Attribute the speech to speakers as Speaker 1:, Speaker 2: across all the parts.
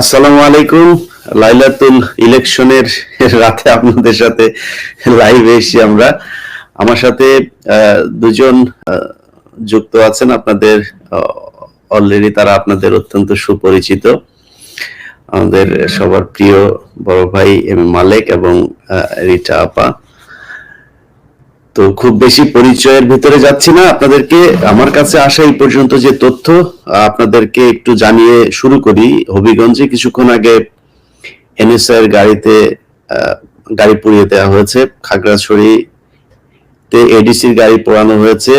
Speaker 1: আসসালামু আলাইকুম। লাইলাতুল ইলেকশনের রাতে আপনাদের সাথে লাইভে এসেছি আমরা। আমার সাথে দুজন যুক্ত আছেন। আপনাদের অলরেডি তারা আপনাদের অত্যন্ত সুপরিচিত। আমাদের সবার প্রিয় বড় ভাই এম মালেক এবং রিটা আপা। তো খুব বেশি পরিচয়ের ভিতরে যাচ্ছি না। আপনাদেরকে আমার কাছে আসা এই পর্যন্ত যে তথ্য, আপনাদেরকে একটু জানিয়ে শুরু করি। হবিগঞ্জে কিছুক্ষণ আগে এনএসআই গাড়িতে গাড়ি পুড়িয়ে দেওয়া হয়েছে। খাগড়াছড়িতে এডিসির গাড়ি পোড়ানো হয়েছে।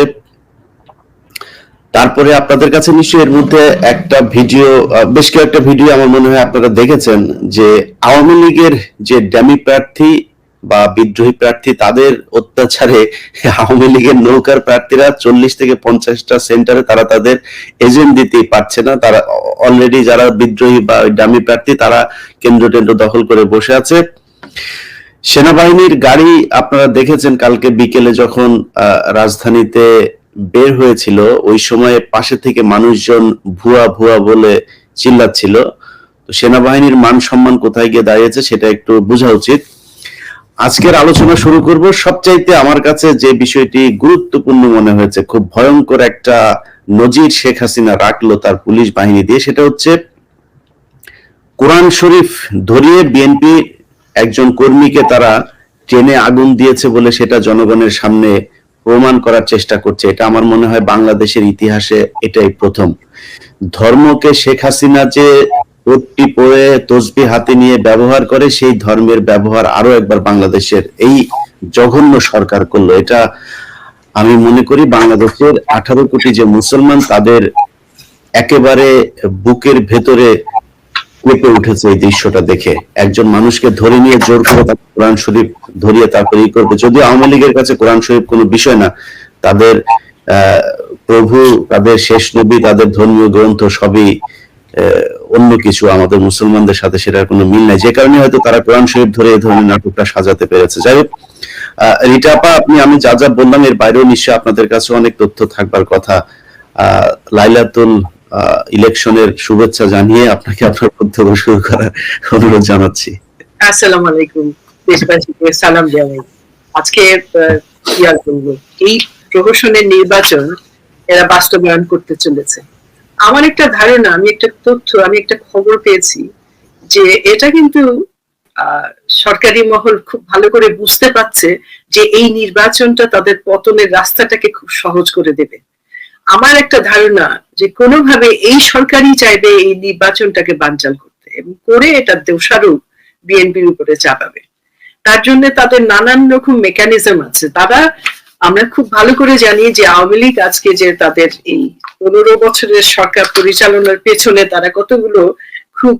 Speaker 1: তারপরে আপনাদের কাছে নিশ্চয়ই এর মধ্যে একটা ভিডিও বেশ কয়েকটা ভিডিও আমার মনে হয় আপনারা দেখেছেন যে আওয়ামী লীগের যে ড্যামি প্রার্থী বা বিদ্রোহী প্রার্থী তাদের অত্যাচারে আওয়ামী লীগের নৌকার প্রার্থীরা চল্লিশ থেকে পঞ্চাশটা সেন্টারে তারা তাদের এজেন্ট দিতেই পারছে না। তারা অলরেডি যারা বিদ্রোহী বা ডামি প্রার্থী তারা কেন্দ্র টেন্দ্র দখল করে বসে আছে। সেনাবাহিনীর গাড়ি আপনারা দেখেছেন কালকে বিকেলে যখন রাজধানীতে বের হয়েছিল, ওই সময়ে পাশে থেকে মানুষজন ভুয়া ভুয়া বলে চিল্লাচ্ছিল। সেনাবাহিনীর মান সম্মান কোথায় গিয়ে দাঁড়িয়েছে সেটা একটু বোঝা উচিত। আজকের আলোচনা শুরু করব। সবচাইতে আমার কাছে যে বিষয়টি গুরুত্বপূর্ণ মনে হয়েছে, খুব ভয়ঙ্কর একটা নজির শেখ হাসিনা রাখল তার পুলিশ বাহিনী দিয়ে, সেটা হচ্ছে কোরআন শরীফ ধরিয়ে বিএনপি একজন কর্মীকে তারা ট্রেনে আগুন দিয়েছে বলে সেটা জনগণের সামনে প্রমাণ করার চেষ্টা করছে। এটা আমার মনে হয় বাংলাদেশের ইতিহাসে এটাই প্রথম। ধর্মকে শেখ হাসিনা যে পট্টি পরে তসবি হাতে নিয়ে ব্যবহার করে, সেই ধর্মের ব্যবহার আরও একবার বাংলাদেশের এই জঘন্য সরকার করল। এটা আমি মনে করি বাংলাদেশের আঠারো কোটি যে মুসলমান, তাদের একেবারে বুকের ভেতরে কেঁপে উঠেছে এই দৃশ্যটা দেখে। একজন মানুষকে ধরে নিয়ে জোর করে তাকে কোরআন শরীফ ধরিয়ে তারপরে ই করবে। যদিও আওয়ামী লীগের কাছে কোরআন শরীফ কোনো বিষয় না, তাদের প্রভু, তাদের শেষ নবী, তাদের ধর্মীয় গ্রন্থ সবই অন্য কিছু আমাদের মুসলমানদের সাথে সেটার কোনো মিল নাই। যে কারণে হয়তো তারা কোরআন শরীফ ধরে এই ধরনের নাটকটা সাজাতে পেরেছে। যাই হোক আহ, রিটা আপা আপনি আমি যা যা বললাম এর বাইরেও নিশ্চয়ই আপনাদের কাছে অনেক তথ্য থাকবার কথা। লাইলাতুল ইলেকশনের শুভেচ্ছা জানিয়ে আপনাকে আপনার বক্তব্য শুরু করার অনুরোধ জানাচ্ছি।
Speaker 2: আসসালামু আলাইকুম। দেশবাসীকে সালাম জানাই। আজকে কি আর বলব? এই প্রহসনের নির্বাচন এরা বাস্তবায়ন করতে চলেছে। আমার একটা ধারণা, আমি একটা তথ্য, আমি একটা খবর পেয়েছি যে এটা কিন্তু সরকারি মহল খুব ভালো করে বুঝতে পারছে যে এই নির্বাচনটা তাদের পতনের রাস্তাটাকে খুব সহজ করে দেবে। আমার একটা ধারণা যে কোনোভাবে এই সরকারই চাইবে এই নির্বাচনটাকে বানচাল করতে এবং করে এটা দোষারোপ বিএনপির উপরে চাপাবে। তার জন্য তাদের নানান রকম মেকানিজম আছে। তারা আমরা খুব ভালো করে জানি যে আওয়ামী লীগ আজকে যে তাদের এই পনেরো বছরের সরকার পরিচালনার পেছনে তারা কতগুলো খুব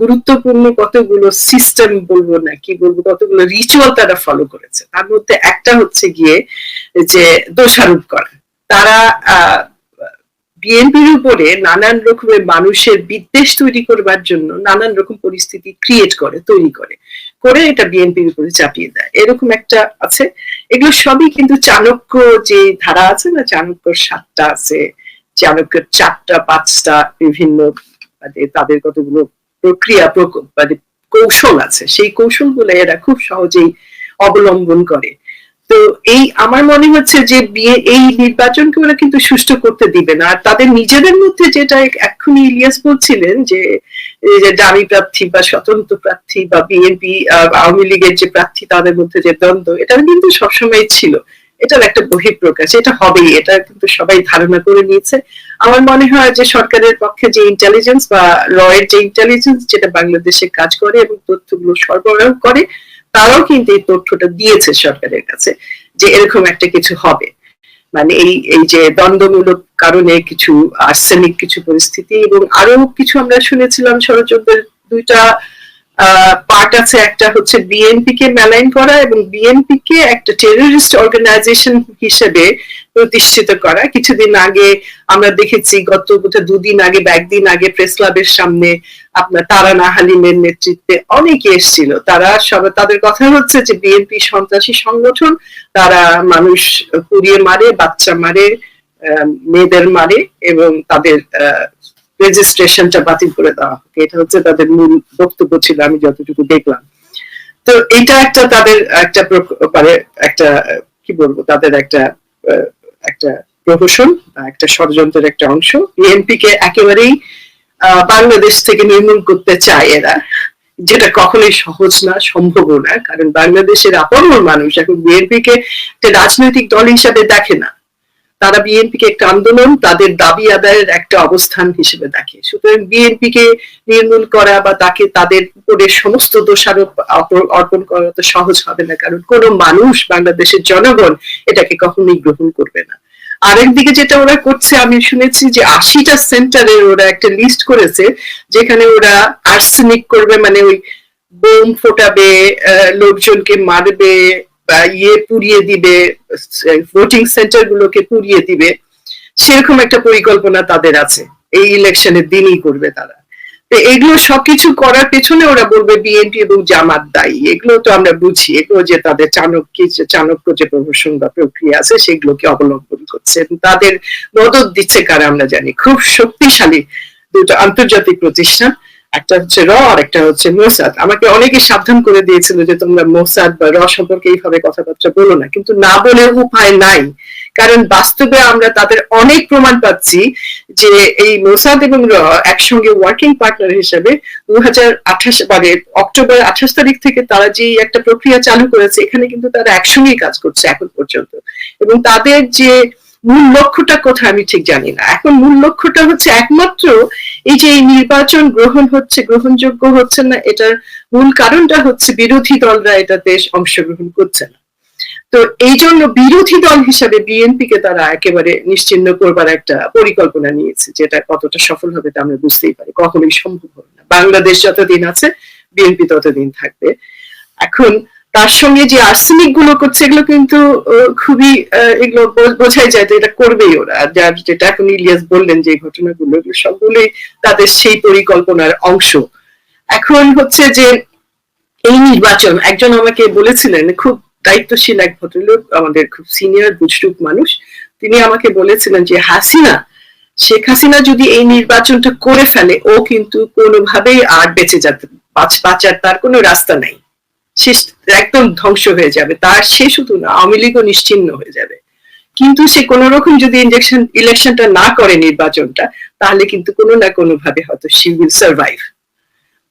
Speaker 2: গুরুত্বপূর্ণ কতগুলো সিস্টেম বলব না, কি বলব, কতগুলো রিচুয়াল তারা ফলো করেছে। তার মধ্যে একটা হচ্ছে গিয়ে যে দোষারোপ করা। তারা বিএনপির উপরে নানান রকমের মানুষের বিদ্বেষ তৈরি করবার জন্য নানান রকম পরিস্থিতি ক্রিয়েট করে, তৈরি করে। করে এটা বিএনপির উপরে চাপিয়ে দেয়। এরকম একটা আছে। এগুলো সবই কিন্তু চাণক্য যে ধারা আছে না, চাণক্যর সাতটা আছে, চাণক্যের চারটা, পাঁচটা বিভিন্ন মানে তাদের কতগুলো প্রক্রিয়া, প্রক- মানে কৌশল আছে। সেই কৌশলগুলো এরা খুব সহজেই অবলম্বন করে। তো এই আমার মনে হচ্ছে যে বিয়ে, এই নির্বাচনকে ওরা কিন্তু সুষ্ঠু করতে দিবে না। আর তাদের নিজেদের মধ্যে যেটা এক্ষুনি ইলিয়াস বলছিলেন যে যে দামি প্রার্থী বা স্বতন্ত্র প্রার্থী বা বিএনপি আওয়ামী লীগের যে প্রার্থী, তাদের মধ্যে যে দ্বন্দ্ব, এটা কিন্তু সবসময় ছিল। এটার একটা বহিঃপ্রকাশ, এটা হবেই, এটা কিন্তু সবাই ধারণা করে নিয়েছে। আমার মনে হয় যে সরকারের পক্ষে যে ইন্টেলিজেন্স বা রয়ের যে ইন্টেলিজেন্স যেটা বাংলাদেশে কাজ করে এবং তথ্যগুলো সরবরাহ করে, তারাও কিন্তু এই তথ্যটা দিয়েছে সরকারের কাছে যে এরকম একটা কিছু হবে। মানে এই এই যে দ্বন্দ্বমূলক কারণে কিছু আর্সেনিক কিছু পরিস্থিতি এবং আরও কিছু আমরা শুনেছিলাম ষড়যন্ত্রের দুইটা পার্ট আছে, একটা হচ্ছে বিএনপি কে মেলাইন করা এবং বিএনপি কে একটা টেররিস্ট অর্গানাইজেশন হিসেবে প্রতিষ্ঠিত করা। কিছুদিন আগে আমরা দেখেছি, গত বোধহয় দুদিন আগে বা একদিন আগে প্রেস ক্লাবের সামনে আপনার তারানা হালিমের নেতৃত্বে অনেকে এসেছিল। তারা সব, তাদের কথা হচ্ছে যে বিএনপি সন্ত্রাসী সংগঠন, তারা মানুষ পুড়িয়ে মারে, বাচ্চা মারে মেয়েদের মারে এবং তাদের রেজিস্ট্রেশনটা বাতিল করে দেওয়া হোক। এটা হচ্ছে তাদের মূল বক্তব্য ছিল, আমি যতটুকু দেখলাম। তো এটা একটা তাদের একটা মানে একটা, কি বলব, তাদের একটা একটা প্রহসন একটা ষড়যন্ত্রের একটা অংশ। বিএনপি কে একেবারেই বাংলাদেশ থেকে নির্মূল করতে চায় এরা, যেটা কখনোই সহজ না, সম্ভব না, কারণ বাংলাদেশের আপামর মানুষ এখন বিএনপি কে রাজনৈতিক দল হিসাবে দেখে না। তারা বিএনপি কে একটা আন্দোলন, তাদের দাবি আদায়ের একটা অবস্থান হিসেবে দেখে। সুতরাং বিএনপি কে নির্মূল করা বা তাকে তাদের উপরে সমস্ত দোষারোপ অর্পণ করা তো সহজ হবে না, কারণ কোনো মানুষ বাংলাদেশের জনগণ এটাকে কখনোই গ্রহণ করবে না। আরেকদিকে যেটা ওরা করছে, আমি শুনেছি যে আশিটা সেন্টারের ওরা একটা লিস্ট করেছে, যেখানে ওরা আর্সেনিক করবে মানে ওই বোম ফোটাবে লোকজনকে মারবে ইয়ে পুড়িয়ে দিবে ভোটিং সেন্টার গুলোকে পুড়িয়ে দিবে, সেরকম একটা পরিকল্পনা তাদের আছে। এই ইলেকশনের দিনই করবে তারা। এগুলো সবকিছু করার পেছনে ওরা বলবে বিএনপি এবং জামাত দায়ী। এগুলো তো আমরা বুঝি। এগুলো যে তাদের চাণক্য চাণক্য যে প্রহসন বা প্রক্রিয়া আছে, সেগুলোকে অবলম্বন করছে। তাদের মদত দিচ্ছে কারা আমরা জানি। খুব শক্তিশালী দুটো আন্তর্জাতিক প্রতিষ্ঠান। একটা হচ্ছে র, আর একটা হচ্ছে মোসাদ। আমাকে অনেকে সাবধান করে দিয়েছিল যে তোমরা মোসাদ বা র সম্পর্কে এইভাবে কথাবার্তা বলো না। কিন্তু না বলে উপায় নাই। কারণ বাস্তবে আমরা তাদের অনেক প্রমাণ পাচ্ছি যে এই মোসাদ এবং র একসঙ্গে ওয়ার্কিং পার্টনার হিসেবে দু হাজার আঠাশ মানে অক্টোবর আঠাশ তারিখ থেকে তারা যে একটা প্রক্রিয়া চালু করেছে, এখানে কিন্তু তারা একসঙ্গেই কাজ করছে এখন পর্যন্ত। এবং তাদের যে মূল লক্ষ্যটা কোথায় আমি ঠিক জানি না। এখন মূল লক্ষ্যটা হচ্ছে একমাত্র এই যে এই নির্বাচন গ্রহণ হচ্ছে, গ্রহণযোগ্য হচ্ছে না, এটার মূল কারণটা হচ্ছে বিরোধী দলরা এটাতে অংশগ্রহণ করছে না। তো এই জন্য বিরোধী দল হিসাবে বিএনপি কে তারা একেবারে নিশ্চিন্ন করবার একটা পরিকল্পনা নিয়েছে, যেটা কতটা সফল হবে তা আমরা বুঝতেই পারি। কখনোই সম্ভব হবে না। বাংলাদেশ যতদিন আছে, বিএনপি ততদিন থাকবে। এখন তার সঙ্গে যে আর্সেনিকগুলো করছে, এগুলো কিন্তু খুবই এগুলো বোঝাই যায় যে এটা করবেই ওরা। যার যেটা এখন ইলিয়াস বললেন যে ঘটনাগুলো, এগুলো সবগুলোই তাদের সেই পরিকল্পনার অংশ। এখন হচ্ছে যে এই নির্বাচন, একজন আমাকে বলেছিলেন, খুব দায়িত্বশীল এক ভদ্রলোক, আমাদের খুব সিনিয়র, বুজরুক মানুষ, তিনি আমাকে বলেছিলেন যে হাসিনা, শেখ হাসিনা যদি এই নির্বাচনটা করে ফেলে, ও কিন্তু কোনোভাবেই আর বেঁচে যেতে বাঁচ- বাঁচার তার কোনো রাস্তা নাই। সে একদম ধ্বংস হয়ে যাবে। তার সে শুধু না, আওয়ামী লীগও নিশ্চিন্ন হয়ে যাবে। কিন্তু সে কোন রকম যদি ইলেকশন ইলেকশনটা না করে নির্বাচনটা, তাহলে কিন্তু কোনো না কোনো ভাবে হয়তো শি উইল সার্ভাইভ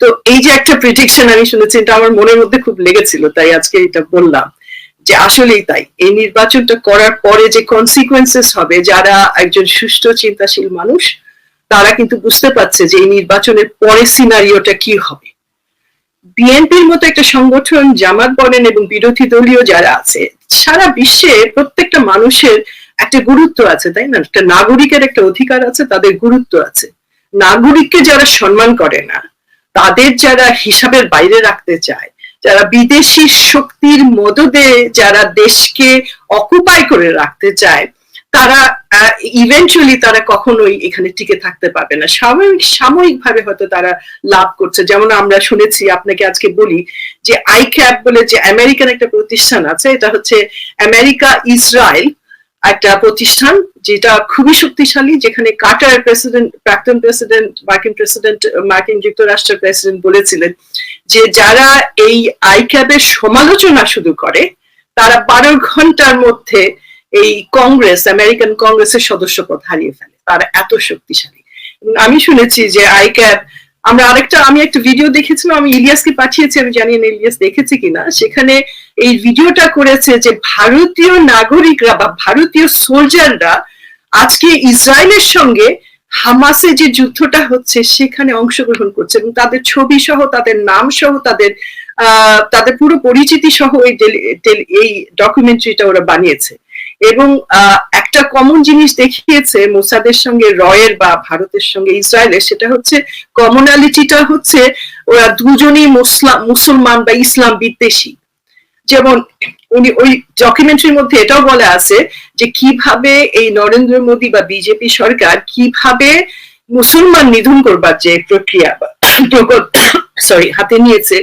Speaker 2: তো এই যে একটা প্রিডিকশন আমি শুনেছি, এটা আমার মনের মধ্যে খুব লেগেছিল, তাই আজকে এটা বললাম যে আসলেই তাই। এই নির্বাচনটা করার পরে যে কনসিকুয়েন্সেস হবে, যারা একজন সুষ্ঠু, চিন্তাশীল মানুষ, তারা কিন্তু বুঝতে পারছে যে এই নির্বাচনের পরে সিনারিওটা কি হবে। বিএনপির মতো একটা সংগঠন, জামাত বলেন এবং বিরোধী দলীয় যারা আছে, সারা বিশ্বে প্রত্যেকটা মানুষের একটা গুরুত্ব আছে, তাই না? একটা নাগরিকের একটা অধিকার আছে, তাদের গুরুত্ব আছে। নাগরিককে যারা সম্মান করে না, তাদের যারা হিসাবের বাইরে রাখতে চায়, যারা বিদেশি শক্তির মদদে যারা দেশকে অকুপাই করে রাখতে চায় তারা ইভেন্চুয়ালি তারা কখনোই এখানে টিকে থাকতে পারবে না। সাময়িক সাময়িক ভাবে হয়তো তারা লাভ করছে। যেমন আমরা শুনেছি, আপনাকে আজকে বলি যে আই আইক্যাপ বলে যে আমেরিকান একটা প্রতিষ্ঠান আছে, এটা হচ্ছে আমেরিকা ইসরায়েল একটা প্রতিষ্ঠান, যেটা খুবই শক্তিশালী, যেখানে কাটার প্রেসিডেন্ট, প্রাক্তন প্রেসিডেন্ট, মার্কিন প্রেসিডেন্ট, মার্কিন যুক্তরাষ্ট্রের প্রেসিডেন্ট বলেছিলেন যে যারা এই আইক্যাবের সমালোচনা শুরু করে, তারা বারো ঘণ্টার মধ্যে এই কংগ্রেস আমেরিকান কংগ্রেসের সদস্যপদ হারিয়ে ফেলে। তারা এত শক্তিশালী। আমি শুনেছি যে আইক্যাব আমরা আরেকটা, আমি একটা ভিডিও দেখেছিলাম, আমি ইলিয়াসকে পাঠিয়েছি, আমি জানি না ইলিয়াস দেখেছে কিনা। সেখানে এই ভিডিওটা করেছে যে ভারতীয় নাগরিকরা বা ভারতীয় সোলজাররা আজকে ইসরায়েলের সঙ্গে হামাসে যে যুদ্ধটা হচ্ছে, সেখানে অংশগ্রহণ করছে। এবং তাদের ছবি সহ, তাদের নাম সহ, তাদের তাদের পুরো পরিচিতি সহ এই এই ডকুমেন্টারিটা ওরা বানিয়েছে। এবং একটা কমন জিনিস দেখিয়েছে মোসাদের সঙ্গে, রয়ের বা ভারতের সঙ্গে, ইসরায়েলের, সেটা হচ্ছে কমনালিটিটা হচ্ছে, ওরা দুজনেই মুসলাম মুসলমান বা ইসলাম বিদ্বেষী। যেমন, উনি ওই ডকুমেন্টারির মধ্যে এটাও বলা আছে যে কীভাবে এই নরেন্দ্র মোদী বা বিজেপি সরকার কীভাবে মুসলমান নিধন করবার যে প্রক্রিয়া সরি হাতে নিয়েছে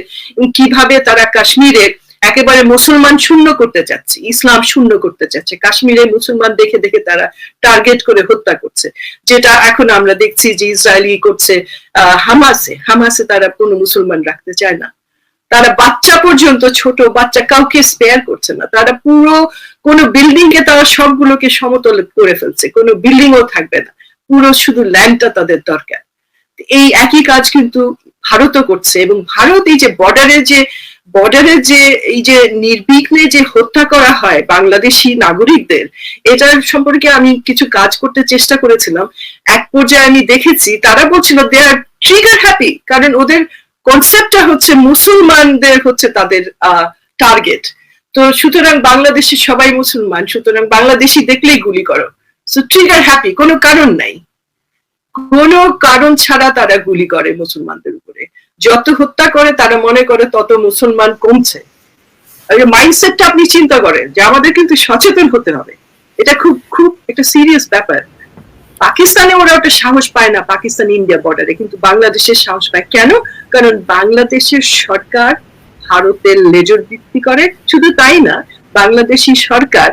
Speaker 2: কীভাবে তারা কাশ্মীরে একেবারে মুসলমান শূন্য করতে চাচ্ছে ইসলাম শূন্য করতে চাচ্ছে। কাশ্মীরে মুসলমান দেখে দেখে তারা টার্গেট করে হত্যা করছে। যেটা এখন আমরা দেখছি যে ইসরায়েলি করছে আহ, হামাসে। হামাসে তারা কোনো মুসলমান রাখতে চায় না। তারা বাচ্চা পর্যন্ত ছোট বাচ্চা কাউকে স্পেয়ার করছে না। তারা পুরো কোনো বিল্ডিং কে তারা সবগুলোকে সমতল করে ফেলছে। কোনো বিল্ডিং ও থাকবে না। পুরো শুধু ল্যান্ডটা তাদের দরকার। এই একই কাজ কিন্তু ভারতও করছে এবং ভারত এই যে বর্ডারে যে বর্ডারে যে, এই যে নির্বিঘ্নে যে হত্যা করা হয় বাংলাদেশি নাগরিকদের, এটার সম্পর্কে আমি কিছু কাজ করতে চেষ্টা করেছিলাম। এক পর্যায়ে আমি দেখেছি, তারা বলছিল দে আর ট্রিগার হ্যাপি কারণ ওদের কনসেপ্টটা হচ্ছে মুসলমানদের হচ্ছে তাদের টার্গেট তো সুতরাং বাংলাদেশি সবাই মুসলমান, সুতরাং বাংলাদেশি দেখলেই গুলি করো। সো ট্রিগার হ্যাপি কোনো কারণ নাই। কোনো কারণ ছাড়া তারা গুলি করে মুসলমানদের উপরে। যত হত্যা করে, তারা মনে করে তত মুসলমান কমছে। মাইন্ডসেটটা আপনি চিন্তা করেন যে আমাদের কিন্তু সচেতন হতে হবে। এটা খুব খুব একটা সিরিয়াস ব্যাপার। পাকিস্তানে ওরা ওটা সাহস পায় না, পাকিস্তান ইন্ডিয়া বর্ডারে কিন্তু বাংলাদেশের সাহস পায়। কেন? কারণ বাংলাদেশের সরকার ভারতের লেজর ভিত্তি করে। শুধু তাই না, বাংলাদেশি সরকার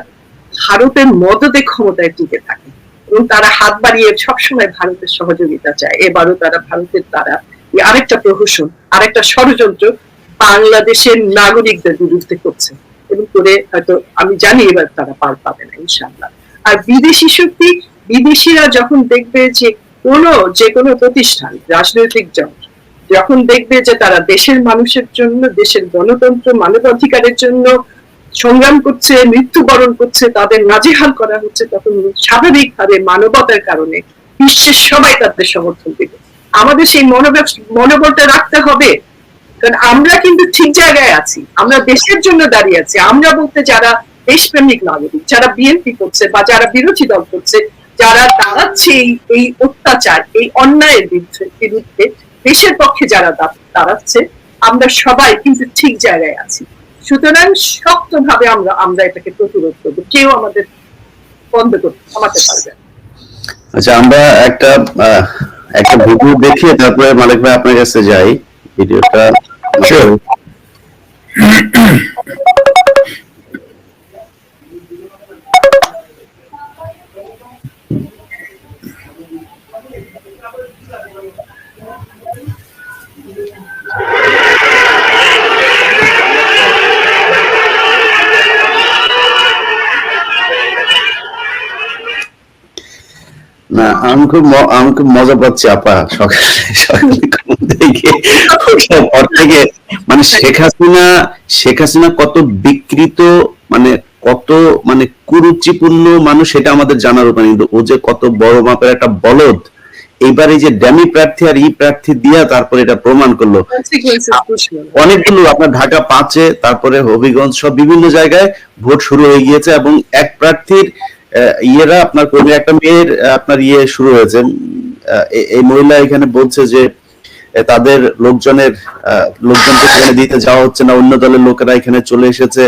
Speaker 2: ভারতের মদতে ক্ষমতায় টিকে থাকে। এবং তারা হাত বাড়িয়ে সবসময় ভারতের সহযোগিতা চায়। এবারও তারা ভারতের তারা আরেকটা প্রহসন, আরেকটা ষড়যন্ত্র বাংলাদেশের নাগরিকদের বিরুদ্ধে করছে। এবং করে হয়তো আমি জানি এবার তারা পার পাবে না ইনশাল্লাহ আর বিদেশি শক্তি, বিদেশিরা যখন দেখবে যে কোনো যে কোনো প্রতিষ্ঠান, রাজনৈতিক জোট, যখন দেখবে যে তারা দেশের মানুষের জন্য, দেশের গণতন্ত্র, মানবাধিকারের জন্য সংগ্রাম করছে, মৃত্যুবরণ করছে, তাদের নাজেহাল করা হচ্ছে, তখন স্বাভাবিকভাবে মানবতার কারণে বিশ্বের সবাই তাদের সমর্থন দেবে। আমাদের সেই মনোবল মনোবলটা রাখতে হবে। কারণ আমরা কিন্তু ঠিক জায়গায় আছি। আমরা দেশের জন্য দাঁড়িয়ে আছি। আমরা বলতে যারা দেশপ্রেমিক নাগরিক, যারা বিএনপি করছে বা যারা বিরোধী দল করছে, যারা দাঁড়াচ্ছে এই অত্যাচার, এই অন্যায়ের বিরুদ্ধে দেশের পক্ষে যারা দাঁড়াচ্ছে, আমরা সবাই কিন্তু ঠিক জায়গায় আছি। সুতরাং শক্তভাবে আমরা আমরা এটাকে প্রতিরোধ করব। কেউ আমাদের বন্ধ করতে থামাতে পারবে।
Speaker 1: আচ্ছা আমরা একটা একটা ভিডিও দেখিয়ে তারপরে মালিক ভাই আপনার কাছে যাই ভিডিওটা। আমি খুব আমি খুব মজা পাচ্ছি আপা। সকালে সকালে থেকে পর থেকে মানে শেখ হাসিনা শেখ হাসিনা কত বিকৃত মানে কত মানে কুরুচিপূর্ণ মানুষ সেটা আমাদের জানার উপায় কিন্তু ও যে কত বড় মাপের একটা বলদ এইবার এই যে ড্যামি প্রার্থী আর ই প্রার্থী দিয়া তারপরে এটা প্রমাণ করল। অনেকগুলো আপনার ঢাকা পাঁচে তারপরে হবিগঞ্জ সব বিভিন্ন জায়গায় ভোট শুরু হয়ে গিয়েছে এবং এক প্রার্থীর ইয়েরা আপনার কর্মী, একটা মেয়ের আপনার ইয়ে শুরু হয়েছে। এই মহিলা এখানে বলছে যে তাদের লোকজনের লোকজনকে এখানে দিতে যাওয়া হচ্ছে না, অন্য দলের লোকেরা এখানে চলে এসেছে।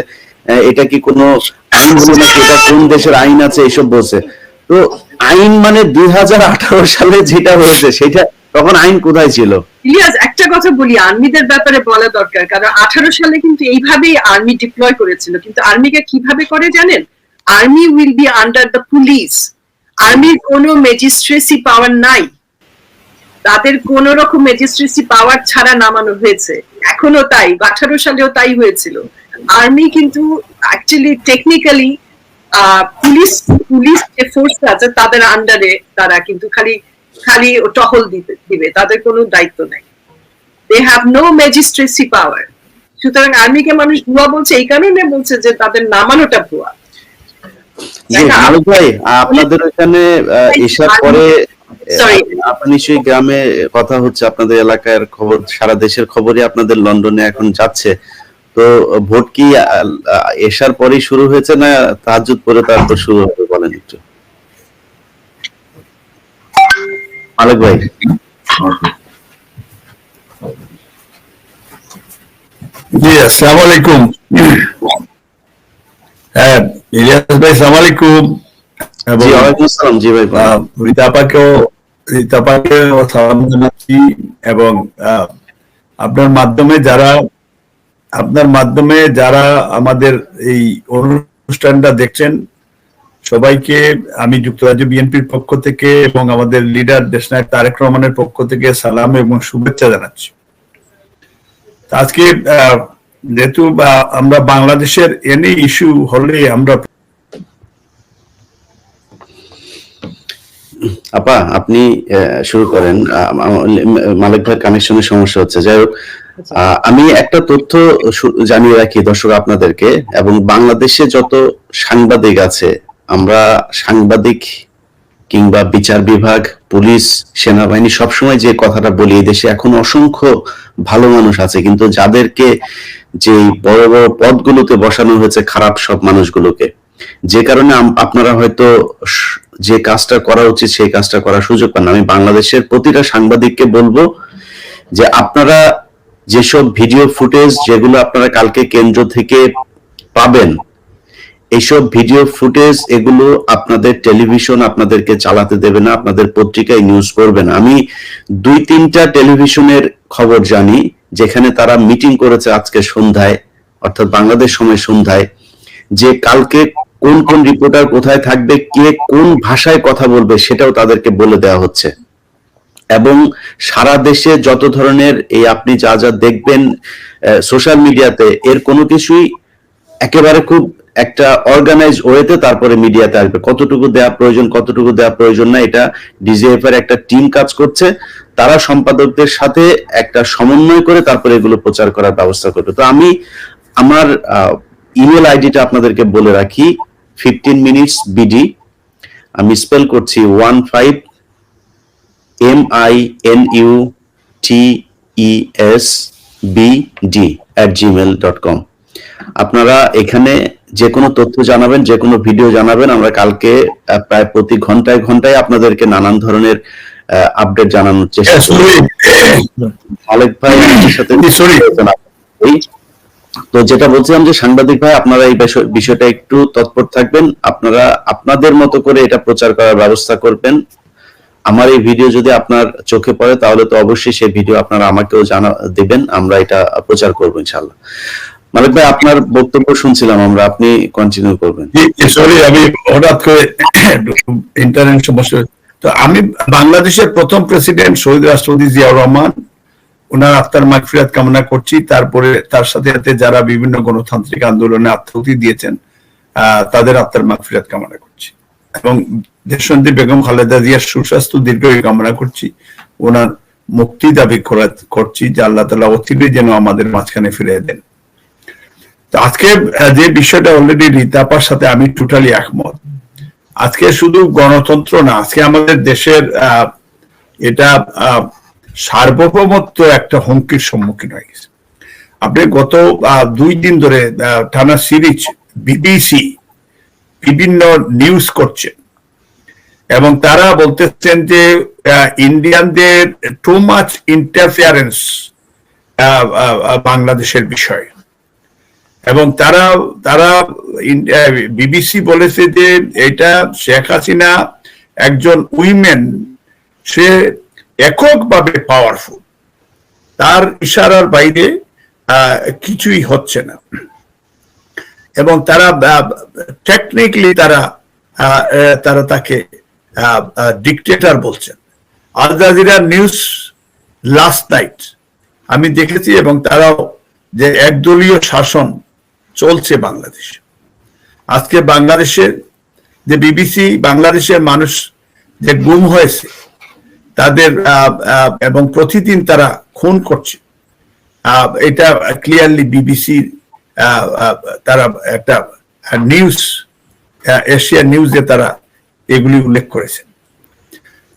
Speaker 1: এটা কি কোনো আইন হলো নাকি এটা কোন দেশের আইন আছে এইসব বলছে। তো আইন মানে দুই হাজার আঠারো সালে যেটা হয়েছে, সেটা তখন আইন কোথায় ছিল?
Speaker 2: ইলিয়াস, একটা কথা বলি, আর্মিদের ব্যাপারে বলা দরকার, কারণ আঠারো সালে কিন্তু এইভাবেই আর্মি ডিপ্লয় করেছিল। কিন্তু আর্মিকে কীভাবে করে জানেন? Army will be under the police আর্মির কোনো ম্যাজিস্ট্রেসি পাওয়ার নাই। তাদের কোন রকম ম্যাজিস্ট্রেসি পাওয়ার ছাড়া নামানো হয়েছে। এখনও তাই, আঠারো সালেও তাই হয়েছিল। আর্মি কিন্তু অ্যাকচুয়ালি টেকনিক্যালি পুলিশ পুলিশ যে ফোর্স আছে, তাদের আন্ডারে তারা কিন্তু খালি খালি টহল দিবে দিবে, তাদের কোনো দায়িত্ব নাই। They have no magistracy power সুতরাং আর্মিকে মানুষ ভুয়া বলছে, এই কারণে বলছে যে তাদের নামানোটা ভুয়া।
Speaker 1: মালিক ভাই আপনাদের ওখানে আহ, এসার পরে আপনার নিশ্চয়ই গ্রামে কথা হচ্ছে আপনাদের এলাকার খবর সারা দেশের খবরই আপনাদের লন্ডনে এখন যাচ্ছে। তো ভোট কি এসার পরেই শুরু হয়েছে না তাহাজুদ পরে তারপর শুরু হবে বলেন একটু? মালিক ভাই।
Speaker 3: জি আসসালামু আলাইকুম। হ্যাঁ ইলিয়াস ভাই আসসালামু আলাইকুম। এবং
Speaker 1: জি ভাই
Speaker 3: রিতাপাকেও সালাম জানাচ্ছি এবং আপনার মাধ্যমে যারা আপনার মাধ্যমে যারা আমাদের এই অনুষ্ঠানটা দেখছেন সবাইকে আমি যুক্তরাজ্য বিএনপির পক্ষ থেকে এবং আমাদের লিডার দেশনায়ক তারেক রহমানের পক্ষ থেকে সালাম এবং শুভেচ্ছা জানাচ্ছি। আজকে আহ, যেহেতু আহ, আমরা বাংলাদেশের এনি ইস্যু হলে আমরা
Speaker 1: আপা আপনি শুরু করেন। মালিক ভাই কানেকশনের সমস্যা হচ্ছে। যাই হোক আমি একটা তথ্য জানিয়ে রাখি দর্শক আপনাদেরকে এবং বাংলাদেশে যত সাংবাদিক আছে আমরা সাংবাদিক কিংবা বিচার বিভাগ পুলিশ, সেনাবাহিনী সবসময় যে কথাটা বলি দেশে এখন অসংখ্য ভালো মানুষ আছে, কিন্তু যাদেরকে যে বড় বড় পদগুলোতে বসানো হয়েছে খারাপ সব মানুষগুলোকে, যে কারণে আপনারা হয়তো যে কাজটা করা উচিত সেই কাজটা করার সুযোগ পান আমি বাংলাদেশের প্রতিটা সাংবাদিককে বলব যে আপনারা যেসব ভিডিও ফুটেজ যেগুলো আপনারা কালকে কেন্দ্র থেকে পাবেন এইসব ভিডিও ফুটেজ এগুলো আপনাদের টেলিভিশন আপনাদেরকে চালাতে দেবে না, আপনাদের পত্রিকায় নিউজ করবে না। আমি দুই তিনটা টেলিভিশনের খবর জানি, যেখানে তারা মিটিং করেছে আজকে সন্ধ্যায়, অর্থাৎ বাংলাদেশ সময় সন্ধ্যায়, যে কালকে কোন কোন রিপোর্টার কোথায় থাকবে, কে কোন ভাষায় কথা বলবে সেটাও তাদেরকে বলে দেওয়া হচ্ছে। এবং সারা দেশে যত ধরনের এই আপনি যা যা দেখবেন সোশ্যাল মিডিয়াতে এর কোনো কিছুই একেবারে খুব একটা অর্গানাইজ ওয়েতে তারপরে মিডিয়াতে আসবে। কতটুকু দেওয়া প্রয়োজন, কতটুকু দেওয়া প্রয়োজন না, এটা ডিজিএফ এর একটা টিম কাজ করছে। তারা সম্পাদকদের সাথে একটা সমন্বয় করে তারপরে এগুলো প্রচার করার ব্যবস্থা করবে। তো আমি আমার ইমেল আইডিটা আপনাদেরকে বলে রাখি ফিফটিন মিনিটস বিডি আমি স্পেল করছি one five M I N U T E S B D at Gmail dot com আপনারা এখানে যে কোনো তথ্য জানাবেন যে কোনো ভিডিও জানাবেন। আমরা কালকে প্রায় প্রতি ঘন্টায় ঘন্টায় আপনাদেরকে নানান ধরনের আপডেট জানানোর চেষ্টা মালিক ভাই সাথে তো যেটা বলছিলাম যে সাংবাদিক ভাই আপনারা এই বিষয়- বিষয়টা একটু তৎপর থাকবেন। আপনারা আপনাদের মতো করে এটা প্রচার করার ব্যবস্থা করবেন। আমার এই ভিডিও যদি আপনার চোখে পড়ে তাহলে তো অবশ্যই সেই ভিডিও আপনারা আমাকেও জানা দেবেন। আমরা এটা প্রচার করব ইনশাল্লাহ মালিক ভাই, আপনার বক্তব্য শুনছিলাম আমরা, আপনি কন্টিনিউ করবেন।
Speaker 3: সরি আমি হঠাৎ করে ইন্টারনেট সমস্যা তো আমি বাংলাদেশের প্রথম প্রেসিডেন্ট শহীদ রাষ্ট্রপতি জিয়াউর রহমান, ওনার আত্মার মাগফিরাত কামনা করছি। তারপরে তার সাথে সাথে যারা বিভিন্ন গণতান্ত্রিক আন্দোলনে আত্মহতি দিয়েছেন তাদের আত্মার মাগফিরাত কামনা করছি। এবং দেশবন্ধী বেগম খালেদা জিয়ার সুস্বাস্থ্য দীর্ঘায়ু কামনা করছি। ওনার মুক্তি দাবি করা- করছি যে আল্লাহ তালা অচিরে যেন আমাদের মাঝখানে ফিরে দেন। আজকে যে বিষয়টা অলরেডি রিতাপার সাথে আমি টোটালি একমত। আজকে শুধু গণতন্ত্র না, আজকে আমাদের দেশের এটা সার্বভৌমত্ব একটা হুমকির সম্মুখীন হয়ে গেছে। আপনি গত দুই দিন ধরে টানা সিরিজ, বিবিসি বিভিন্ন নিউজ করছে। এবং তারা বলতেছেন যে ইন্ডিয়ানদের টু মাচ ইন্টারফিয়ারেন্স বাংলাদেশের বিষয়ে। এবং তারা তারা বিবিসি বলেছে যে এটা শেখ হাসিনা একজন উইমেন, সে এককভাবে পাওয়ারফুল তার ইশারার বাইরে কিছুই হচ্ছে না। এবং তারা টেকনিক্যালি তারা তারা তাকে ডিকটেটর বলছেন। Al Jazeera news last night আমি দেখেছি এবং তারাও যে একদলীয় শাসন চলছে বাংলাদেশে। আজকে বাংলাদেশের যে বিবিসি, বাংলাদেশের মানুষ যে গুম হয়েছে, তাদের এবং প্রতিদিন তারা খুন করছে এটা ক্লিয়ারলি বিবিসি তারা একটা নিউজ এশিয়া নিউজে তারা এগুলি উল্লেখ করেছেন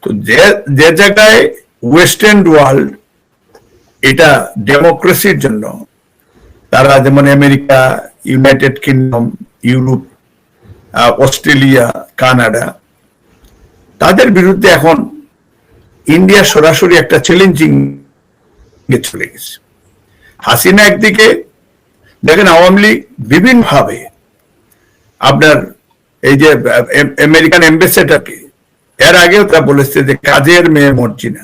Speaker 3: তো যে যে জায়গায় ওয়েস্টার্ন ওয়ার্ল্ড এটা ডেমোক্রেসির জন্য তারা যেমন America, United Kingdom, Europe Australia, Canada. তাদের বিরুদ্ধে এখন ইন্ডিয়া সরাসরি একটা চ্যালেঞ্জিং চলে গেছে। হাসিনা একদিকে, দেখেন আওয়ামী লীগ বিভিন্নভাবে আপনার এই যে আমেরিকান এম্বাসেডারকে এর আগেও তা বলেছে যে কাজের মেয়ে মর্জিনা।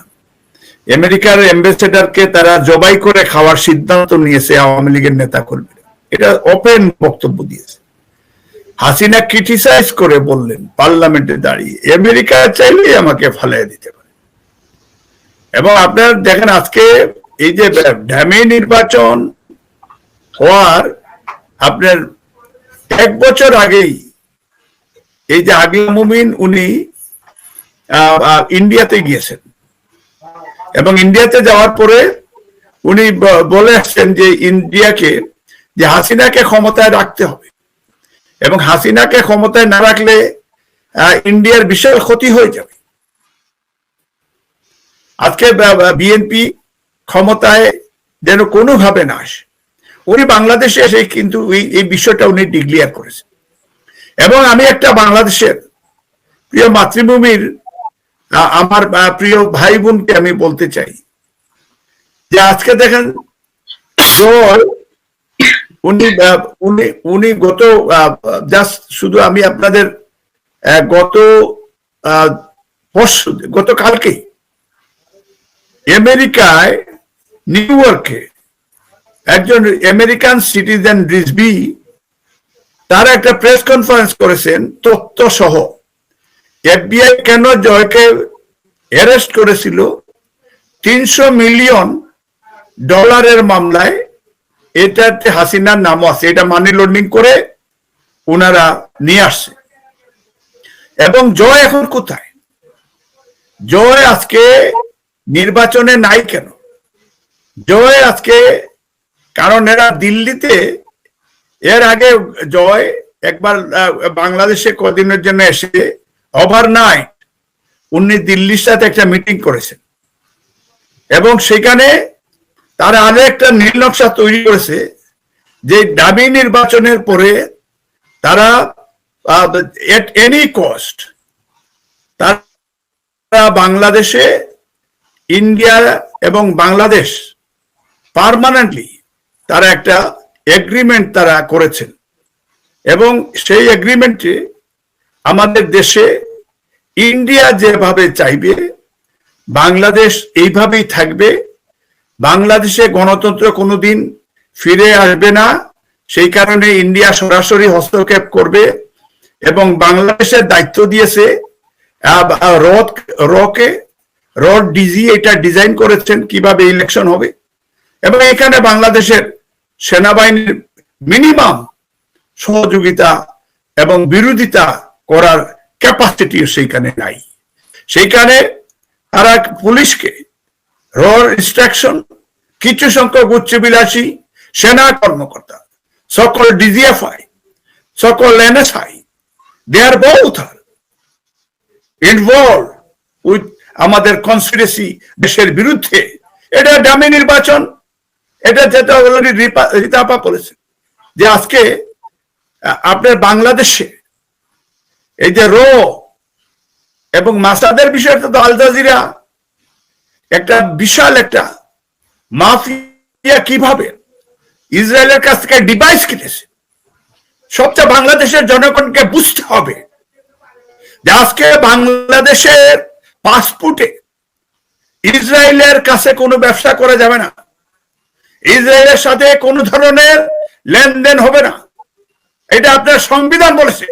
Speaker 3: আমেরিকার অ্যাম্বাসেডারকে তারা জবাই করে খাওয়ার সিদ্ধান্ত নিয়েছে আওয়ামী লীগের নেতা কর্মীরা এটা ওপেন বক্তব্য দিয়েছে। হাসিনা ক্রিটিসাইজ করে বললেন, পার্লামেন্টে দাঁড়িয়ে, আমেরিকা চাইলেই আমাকে ফালাই দিতে পারে। এবং আপনার দেখেন আজকে এই যে ড্যামে নির্বাচন হওয়ার আপনার এক বছর আগেই এই যে আগলা মুমিন উনি ইন্ডিয়াতে গিয়েছেন। এবং ইন্ডিয়াতে যাওয়ার পরে উনি বলে আসছেন যে ইন্ডিয়াকে, যে হাসিনাকে ক্ষমতায় রাখতে হবে। এবং হাসিনাকে ক্ষমতায় না রাখলে ইন্ডিয়ার বিশাল ক্ষতি হয়ে যাবে। আজকে বিএনপি ক্ষমতায় যেন কোনোভাবে না আসে, উনি বাংলাদেশে এসে কিন্তু এই- বিষয়টা উনি ডিক্লিয়ার করেছেন। এবং আমি একটা বাংলাদেশের প্রিয় মাতৃভূমির আমার প্রিয় ভাই বোনকে আমি বলতে চাই যে আজকে দেখেন উনি উনি উনি গত জাস্ট শুধু আমি আপনাদের গত পরশু গতকালকেই আমেরিকায়, নিউ ইয়র্কে একজন আমেরিকান সিটিজেন রিজবি তারা একটা প্রেস কনফারেন্স করেছেন তথ্য সহ এফবিআই কেন জয়কে অ্যারেস্ট করেছিল? তিনশো মিলিয়ন ডলারের মামলায় এটাতে হাসিনার নামও আছে। এটা মানি লন্ডিং করে ওনারা নিয়ে আসছে। এবং জয় এখন কোথায়? জয় আজকে নির্বাচনে নাই কেন? জয় আজকে, কারণ এরা দিল্লিতে, এর আগে জয় একবার বাংলাদেশে কদিনের জন্য এসে ওভারনাইট উনি দিল্লির সাথে একটা মিটিং করেছেন। এবং সেখানে তারা আরও একটা নীল নকশা তৈরি করেছে যে দাবি নির্বাচনের পরে তারা এট এনি কস্ট তারা বাংলাদেশে ইন্ডিয়া এবং বাংলাদেশ পার্মানেন্টলি তারা একটা এগ্রিমেন্ট তারা করেছেন। এবং সেই এগ্রিমেন্টে আমাদের দেশে ইন্ডিয়া যেভাবে চাইবে বাংলাদেশ এইভাবেই থাকবে। বাংলাদেশে গণতন্ত্র কোনোদিন ফিরে আসবে না সেই কারণে ইন্ডিয়া সরাসরি হস্তক্ষেপ করবে এবং বাংলাদেশের দায়িত্ব দিয়েছে আহ, রকে রড ডিজি এটা ডিজাইন করেছেন কীভাবে ইলেকশন হবে। এবং এখানে বাংলাদেশের সেনাবাহিনীর মিনিমাম সহযোগিতা এবং বিরোধিতা করার ক্যাপাসিটিও সেইখানে নাই। সেইখানে তারা পুলিশকে র ইনস্ট্রাকশন, কিছু সংখ্যক উচ্চবিলাসী সেনা কর্মকর্তা, সকল ডিজিএফআই, সকল NSI they are both involve with আমাদের কনস্পিরেসি দেশের বিরুদ্ধে। এটা ডামি নির্বাচন, এটা যেটা অলরেডি রিতাপা করেছে যে আজকে আপনার বাংলাদেশে এই যে রো এবং মাসাদের বিষয়টা তো আল জাজিরা, একটা বিশাল একটা মাফিয়া কীভাবে ইসরায়েলের কাছ থেকে ডিভাইস কিনেছে? সবচেয়ে বাংলাদেশের জনগণকে বুঝতে হবে যে আজকে বাংলাদেশের পাসপোর্টে ইসরায়েলের কাছে কোনো ব্যবসা করা যাবে না। ইসরায়েলের সাথে কোনো ধরনের লেনদেন হবে না। এটা আপনার সংবিধান বলেছে।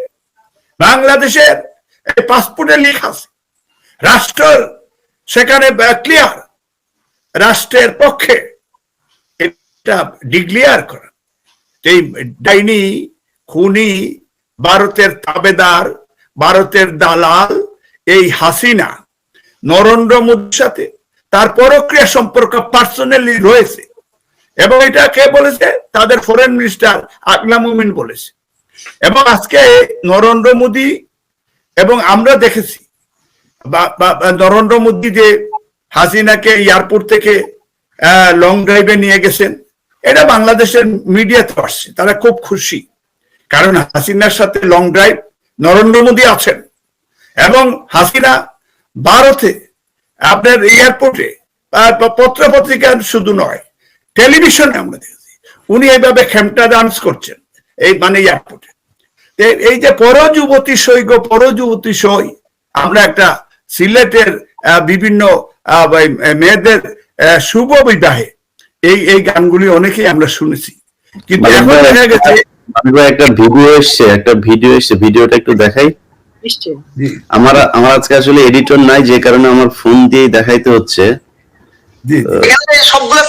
Speaker 3: বাংলাদেশের পাসপোর্টে লেখা আছে। রাষ্ট্র সেখানে ক্লিয়ার রাষ্ট্রের পক্ষে এটা ডিক্লিয়ার করা। এই ডাইনি, খুনি, ভারতের তাবেদার, ভারতের দালাল, এই হাসিনা, নরেন্দ্র মোদীর সাথে তার পরক্রিয়া সম্পর্ক পার্সোনালি রয়েছে। এবং এটা কে বলেছে তাদের ফরেন মিনিস্টার আকলা মুমিন বলেছে। এবং আজকে নরেন্দ্র মোদী এবং আমরা দেখেছি নরেন্দ্র মোদী যে হাসিনাকে এয়ারপোর্ট থেকে লং ড্রাইভে নিয়ে গেছেন, এটা বাংলাদেশের মিডিয়াতে আসছে, তারা খুব খুশি। কারণ হাসিনার সাথে লং ড্রাইভ নরেন্দ্র মোদী আছেন। এবং হাসিনা ভারতে, আপনার এয়ারপোর্টে পত্র পত্রিকা শুধু নয়, টেলিভিশনে আমরা দেখেছি, উনি এইভাবে খেমটা ডান্স করছেন। এই মানে এয়ারপোর্টে এই যে পরযুবতী সৈগ পরযুবতী সই আমরা একটা সিলেটের বিভিন্ন মেয়েদের শুভ বিবাহে এই এই গানগুলি অনেকেই আমরা শুনেছি। কিন্তু এখন দেখা গেছে
Speaker 1: একটা ভিডিও এসছে একটা ভিডিও এসছে ভিডিওটা একটু দেখাই। আমার আমার আজকে আসলে এডিটর নাই যে কারণে আমার ফোন দিয়েই দেখাইতে হচ্ছে।
Speaker 4: সবগুলো